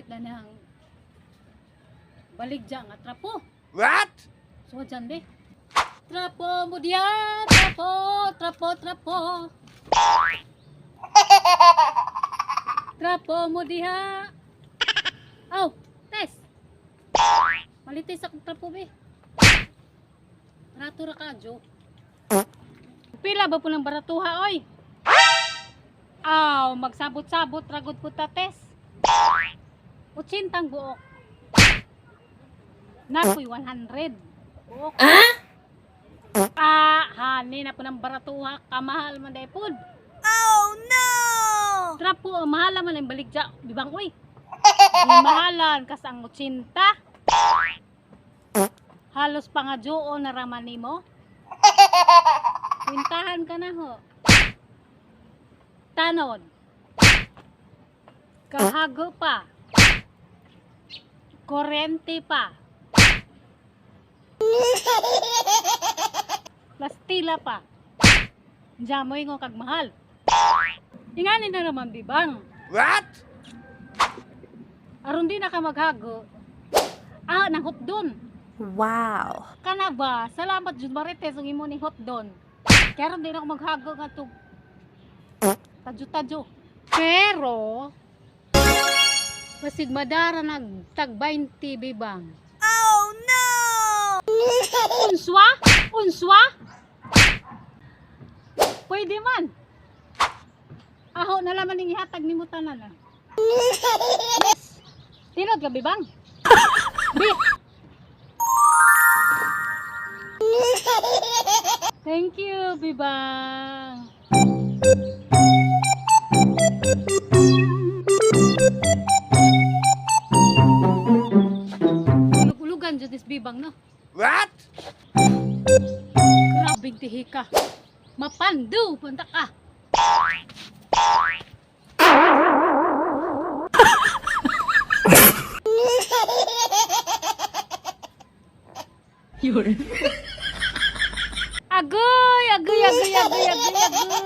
palit na ng balik dyan nga trapo. What? So dyan be. Trapo mo dia, trapo, trapo, trapo. Trapo mo diha. Aw, oh, tes. Malitis akong trapo be. Rato ra kadyo. Pila ba po ng baratuha oy? Aw, oh, magsabot-sabot ragod po ta tates. 80 buok. Napoy 100. Buok. Ah? Ah, hani na po ng baratuha kamahal man daypod. Oh no! Trap po, ah, mahala man ang baligja, di bang uy? Mahalan kas ang 80. Halos pa nga juo na raman nimo. Pintahan ka na ho. Tanon. Kahago pa. Korente pa. Plastila pa. Jamoy ngo kag mahal. Ingani na naman bibang. What? Aron di na ka maghago. Ah, nang hotdon. Wow. Kana ba? Salamat jud marites ang imo ni hotdon. Kaya ron di na ako maghago nga to. Tadyo-tadyo. Pero Masig madara nag tag 20 bibang. Oh no! Unswa? Unswa? Pwede man. Aho na laman ning ihatag ni mo tanan. ah. Tinod ka bibang? Bi. Thank you, bibang. Ulug-ulugan jud is bibang no. What? Grabing tihi ka. Mapandu punta ka. Yun. Agoy, agoy, agoy, agoy, agoy, agoy.